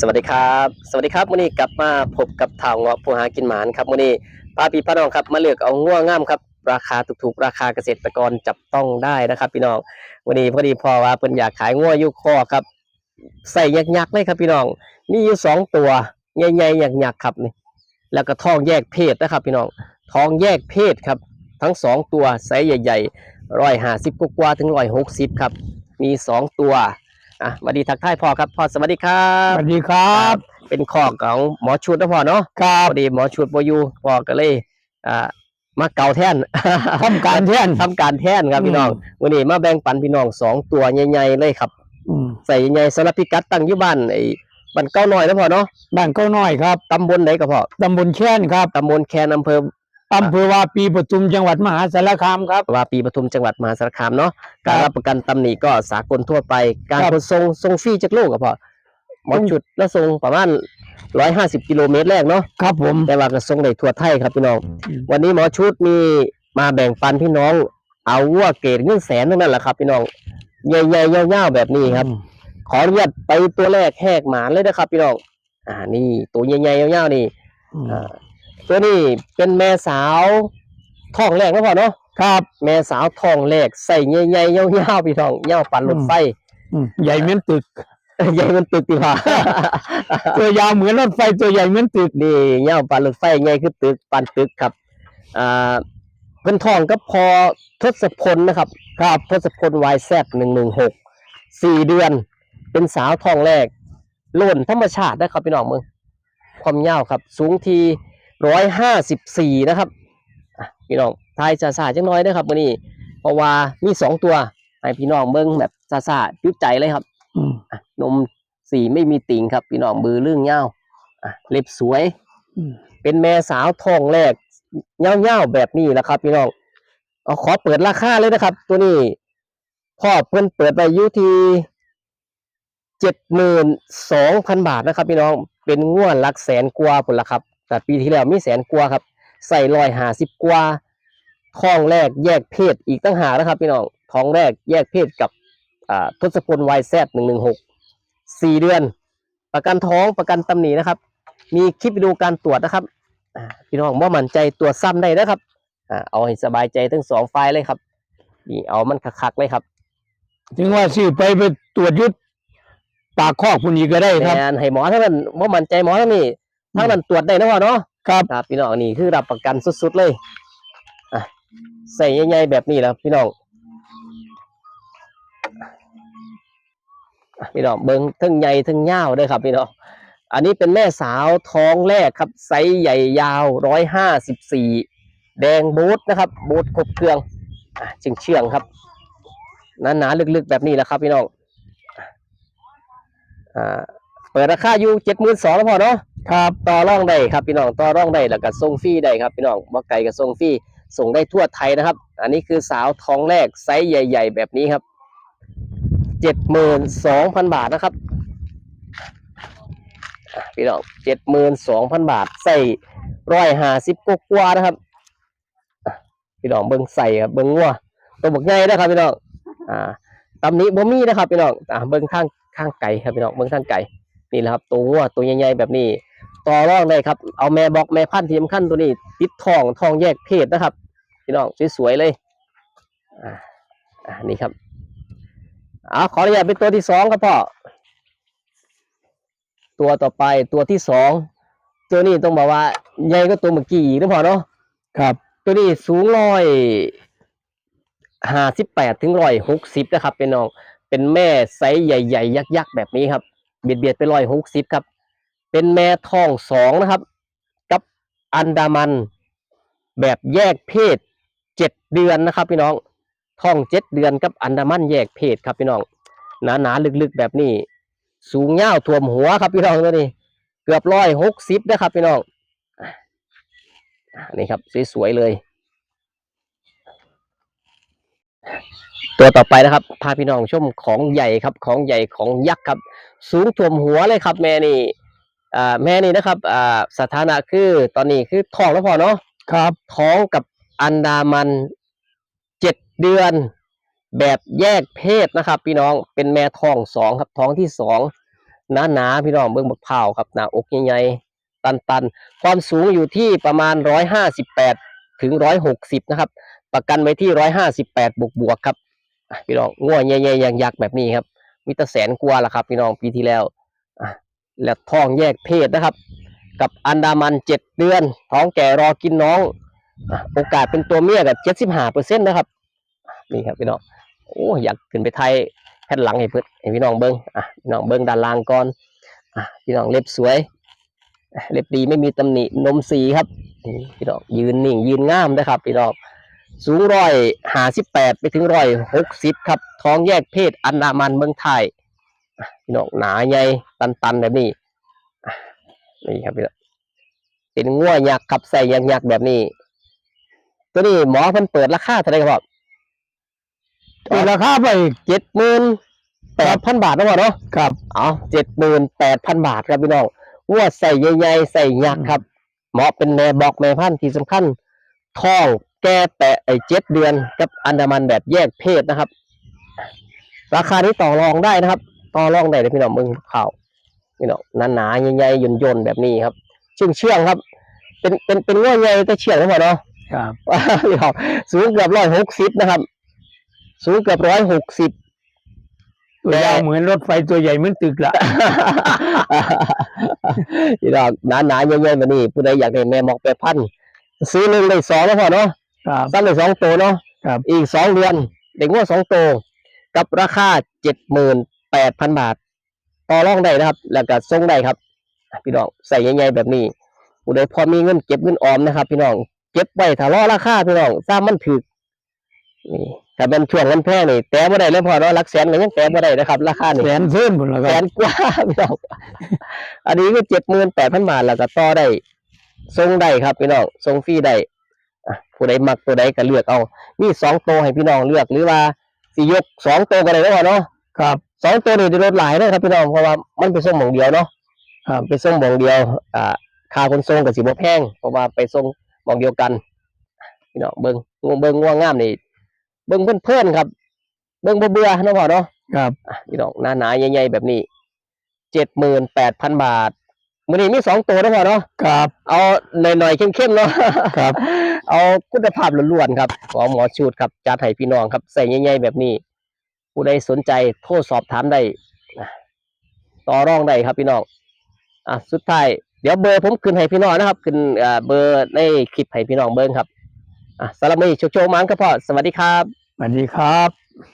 สวัสดีครับ สวัสดีครับวันนี้กลับมาพบกับท่าวงาะผู้หากินหมานครับวันนี้พาพี่พี่น้องครับมาเลือกเอาง่วงงามครับราคาถูกๆราคาเกษตรกรจับต้องได้นะครับ พี่น้องวันนี้พอดีพอว่าเพิ่นอยากขายง่วอยู่คอครับใส่ยักๆเลยครับพี่น้องมีอยู่สองตัวใหญ่ๆยักๆครับนี่แล้วก็ท้องแยกเพศนะครับ พี่น้องท้องแยกเพศครับ ทั้งสองตัวไซส์ใหญ่ๆร้อยห้าสิบกว่าถึงร้อยหกสิบครับมีสองตัว อะสวัสดีทักทายพ่อครับพ่อสวัสดีครัสบวัสดีครับ เป็นข้อของหมอชุดนะพ่อเนาะครับพอดีหมอชุดบอยู่พ่อก็เลยอ่ามาเก่าแท่นทำการแท่นทำการแท่นครับพี่น้องอืมวันนี้มาแบ่งปันพี่น้องสองตัวใหญ่ๆเลยครับอืมใส่ใหญ่สำหรับพิกัดตั้งอยู่บ้านไอ้บ้านเก้าน้อยนะพ่อเนาะบ้านเก้าน้อยครับตำบลไหนก็พ่อตำบลแค้นครับตำบลแคนอำเภอ อำเภอวาปีปทุมจังหวัดมหาสารคามครับ วาปีปทุมจังหวัดมหาสารคามเนาะการครับรับประกันตำหนิก็สากลทั่วไป การครับขนส่งส่งฟรีจากโลกก็พ่อหมอชุดแล้วส่งประมาณร้อยห้าสิบกิโลเมตรแรกเนาะ ครับผม แต่ว่าก็ส่งได้ทั่วไทยครับพี่น้อง อืม วันนี้หมอชุดมีมาแบ่งปันพี่น้อง เอาวัวเกรดเงินแสนทั้งนั้นแหละครับ พี่น้องใหญ่ๆยาวๆแบบนี้ครับ ขออนุญาตไปตัวแรกแหกหมานเลยนะครับ พี่น้อง อ่า นี่ตัวใหญ่ๆยาวๆนี่อืมอ่า ตัวนี้เป็นแม่สาวท้องแรกนะพ่อเนาะครับ แม่สาวท้องแรกใส่ใหญ่ๆยาวๆพี่น้องยาวปันรถไฟอืมใหญ่เหมือนตึกใหญ่มันตึกดีพ่อตัวยาวเหมือนรถไฟตัวใหญ่เหมือนตึกนี่เงาปันรถไฟไงคือตึกปันตึกครับอ่าเพิ่นทองก็พอทศพลนะครับ ครับทศพลวายแซดหนึ่งหนึ่งหกสี่เดือน เป็นสาวทองแรกโล่นธรรมชาตินะครับพี่น้องมึงความยาวครับ สูงที ร้อยห้าสิบสี่นะครับอะพี่น้องทายซาซาจังน้อยนะครับวันนี้เพราะว่ามีสองตัวให้พี่น้องเบิ้งแบบซาซาจุดใจเลยครับอืมอะนมสีไม่มีติ่งครับ พี่น้องมือเรื่องเงาวอะเล็บสวยอืมเป็นแม่สาวทองแรกเงาๆแบบนี้แหละครับ พี่น้องเอาขอเปิดราคาเลยนะครับ ตัวนี้พ่อเพิ่นเปิดไปอยู่ที่เจ็ดหมื่นสองพันบาทนะครับ พี่น้องเป็นง่วนหลักแสนกว่าผลละครับ แต่ปีที่แล้วมีแสนกว่าครับ ใส่รอยหาสิบกว่าท้องแรกแยกเพศอีกตั้งหากนะครับพี่น้องท้องแรกแยกเพศกับอ่าทศพลวายแซดหนึ่งหนึ่งหกสี่เดือน ประกันท้องประกันตำหนินะครับ มีคลิปวิดีโอการตรวจนะครับอ่าพี่น้องว่ามั่นใจตรวจซ้ำได้นะครับอ่าเอาให้สบายใจทั้งสองฝ่ายเลยครับนี่เอามันคักๆเลยครับถึงว่าซื้อไปไปตรวจยึดปากคอกคุณอีกก็ได้ครับแทนให้หมอทั้งนั้นว่ามั่นใจหมอทั้งนี้ ทั้งนั้นตรวจได้นะพ่อเนาะครับครับพี่น้องนี่คือรับประกันสุดๆเลยอะใส่ใหญ่ๆแบบนี้แหล้วพี่น้องอะพี่น้องเบิ้งทั้งใหญ่ทั้งยาวด้วยครับพี่น้องอันนี้เป็นแม่สาวท้องแรกครับไซส์ใหญ่ยาวร้อยห้าสิบสี่แดงบูทนะครับบูทครบเครื่องอะเชื่องเชื่องๆครับหนาๆลึกๆแบบนี้แหละครับพี่น้องอ่าเปิดราคาอยู่เจ็ดหมื่นสองแล้วพอเนาะครับต่อร่องได้ครับพี่น้องต่อร่องได้แล้วก็ส่งฟรีได้ครับพี่น้องบ่ไก่กับส่งฟรีส่งได้ทั่วไทยนะครับ อันนี้คือสาวท้องแรกไซส์ใหญ่ ๆ แบบนี้ครับเจ็ดหมื่นสองพันบาทนะครับอะพี่น้องเจ็ดหมื่นสองพันบาทใส่ร้อยห้าสิบกว่าๆนะครับอะพี่น้องเบิ้งใส่ครับเบิ้งงัวตัวบักใหญ่นะครับพี่น้องอ่าตำหนี้บ่มีนะครับพี่น้องอ่าเบิ้งข้างข้างไก่ครับพี่น้องเบิ้งข้างไก่ นี่แหละครับตัวงัวตัวใหญ่ๆแบบนี้ ต่อรองได้ครับ เอาแม่บอกแม่พันธุ์ที่สำคัญตัวนี้ติดทองทองแยกเพศนะครับพี่น้องสวยๆเลยอ่าอ่านี่ครับเอาขออนุญาตเป็นตัวที่สองครับพ่อตัวต่อไปตัวที่สองตัวนี้ต้องบอกว่าใหญ่ก็ตัวเมื่อกี้อีกนะพ่อเนาะครับ ตัวนี้สูงร้อยห้าสิบแปดถึงร้อยหกสิบนะครับเป็นน้องเป็นแม่ไซส์ใหญ่ ๆ ยักษ์ๆแบบนี้ครับ เบียดเบียดไปร้อยหกสิบครับ เป็นแม่ท้องสองนะครับ กับอันดามัน แบบแยกเพศเจ็ดเดือนนะครับ พี่น้องท้องเจ็ดเดือนกับอันดามันแยกเพศครับพี่น้องหนาหนาๆลึกๆแบบนี้ สูงเง่าท่วมหัวครับพี่น้องตัวนี้เกือบร้อยหกสิบนะครับพี่น้องนี่ครับสวยๆเลย ตัวต่อไปนะครับ พาพี่น้องชมของใหญ่ครับ ของใหญ่ของยักษ์ครับ สูงท่วมหัวเลยครับ แม่นี่อ่าแม่นี่นะครับอ่าสถานะคือตอนนี้คือท้องแล้วพอเนาะครับ ท้องกับอันดามันเจ็ดเดือน แบบแยกเพศนะครับ พี่น้องเป็นแม่ท้องสองครับ ท้องที่สองหนาหนาๆพี่น้องเบิ่งบักพร้าวครับหน้าอกใหญ่ๆตันๆ ความสูงอยู่ที่ประมาณร้อยห้าสิบแปดถึงร้อยหกสิบนะครับ ประกันไว้ที่ร้อยห้าสิบแปดบวกบวกๆครับอะ พี่น้องง่วใหญ่ๆอย่างยักษ์แบบนี้ครับ มีแต่แสนกว่าละครับ พี่น้องปีที่แล้วและท้องแยกเพศนะครับ กับอันดามันเจ็ดเดือน ท้องแก่รอกินน้องโอกาสเป็นตัวเมียกับเจ็ดสิบห้าเปอร์เซ็นต์นะครับนี่ครับพี่น้องโอ้อยากขึ้นไปไทยแผ่นหลังให้เพื่อนให้พี่น้องเบิ้งอะพี่น้องเบิ้งด้านล่างก่อนอะพี่น้องเล็บสวย เล็บดีไม่มีตำหนินมสีครับพี่น้องยืนนิ่งยืนงามนะครับพี่น้อง สูงร้อยห้าสิบแปดไปถึงร้อยหกสิบครับ ท้องแยกเพศอันดามันเมืองไทยอะพี่น้องหนาใหญ่ตันๆแบบนี้อะนี่ครับพี่น้องเป็นง่วยักษ์ขับใส่ยักษ์ยักษ์แบบนี้ ตัวนี้หมอเพิ่นเปิดราคาเท่าไหร่ครับตีราคาไปเจ็ดหมื่นแปดพันบาทนะพ่อเนาะครับเอาเจ็ดหมื่นแปดพันบาทครับพี่น้องง่วใส่ใหญ่ๆใส่ยักษ์ครับ เหมาะเป็นแม่บอกแม่พันธุ์ที่สำคัญท้อง แก่แปะไอ้เจ็ดเดือนกับอันดามันแบบแยกเพศนะครับ ราคานี้ต่อรองได้นะครับ ต่อรองได้เลยพี่น้องมึงข่าวพี่น้องหนาๆใหญ่ๆย่นๆแบบนี้ครับเชื่องเชื่องๆครับ เป็นเป็นเป็นง่วใหญ่แต่เชื่องนะพ่อเนาะครับพี่น้องสูงเกือบร้อยหกสิบนะครับ สูงเกือบร้อยหกสิบตัวยาวเหมือนรถไฟตัวใหญ่เหมือนตึกละพี่น้องหนาหนาๆเยอะๆแบบนี้ผู้ใดอยากได้แม่หมอกแปดพัน ซื้อหนึ่งได้สองแล้วพอเนาะ ครับซ้ำได้สองตัวเนาะครับอีกสองเดือนเด็กงวดสองตัวกับราคาเจ็ดหมื่นแปดพันบาท ต่อรองได้นะครับ แล้วก็ส่งได้ครับพี่น้องใส่ใหญ่ๆแบบนี้ผู้ใดพอมีเงินเก็บเงินออมนะครับ พี่น้องเก็บไว้ถ้ารอราคาพี่น้องทราบมันถือนี่ถ้าเป็นช่วงเงินแพงนี่แต่บ่ได้เลยพอเนาะหลักแสนก็ยังแต่บ่ได้นะครับ ราคานี่แสนเส้นหมดแล้วคแสรับนกว่าพี่น้องอันนี้ก็เจ็ดหมื่นแปดพันบาทแล้วก็ต่อได้ส่งได้ครับพี่น้องส่งฟรีได้อะ ผู้ใดมักตัวใดก็เลือกเอามีสองตัวให้พี่น้องเลือกหรือว่าสิยกสองตัวก็ได้แล้วเนาะครับสองตัวนี่จะลดหลายเลยครับพี่น้องเพราะว่ามันไปส่งหมองเดียวเนาะครับไปส่งหมองเดียว อ่าค่าขนส่งกับสิบ่แพงเพราะว่าไปส่งหมองเดียวกันพี่น้องเบิ่งเบิ่งง่วงงามนี่เบิ่งเพื่อนๆครับ เบิ่งบ่เบื่อเนาะพ่อเนาะครับอะพี่น้องหนาหนาๆใหญ่ๆแบบนี้เจ็ดหมื่นแปดพันบาทมื้อนี้มีสองตัวนะพ่อเนาะครับ เอาหน่อยๆเข้มๆเนาะครับ เอาคุณภาพล้วนๆครับของหมอชูดครับจัดให้พี่น้องครับใส่ใหญ่ๆแบบนี้ ผู้ใดสนใจโทรสอบถามได้นะต่อรองได้ครับพี่น้องอะสุดท้ายเดี๋ยวเบอร์ผมขึ้นให้พี่น้องนะครับขึ้นอ่าเบอร์ในคลิปให้พี่น้องเบิ้งครับอะสารมีโชคโชคมังครับพ่อสวัสดีครับสวัสดีครับ